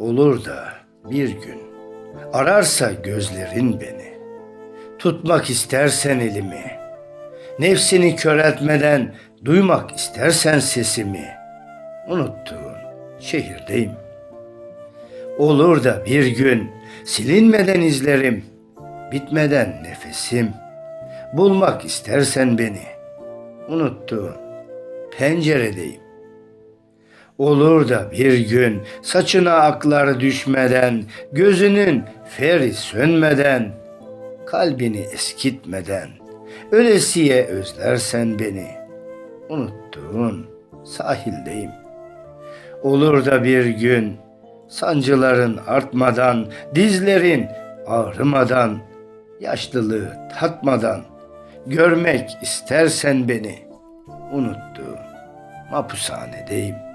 Olur da bir gün ararsa gözlerin beni. Tutmak istersen elimi. Nefsini köreltmeden duymak istersen sesimi. Unuttuğun şehirdeyim. Olur da bir gün silinmeden izlerim, bitmeden nefesim. Bulmak istersen beni, unuttuğun penceredeyim. Olur da bir gün saçına aklar düşmeden, gözünün feri sönmeden, kalbini eskitmeden, ölesiye özlersen beni, unuttuğun sahildeyim. Olur da bir gün sancıların artmadan, dizlerin ağrımadan, yaşlılığı tatmadan, görmek istersen beni, unuttuğun mapushanedeyim.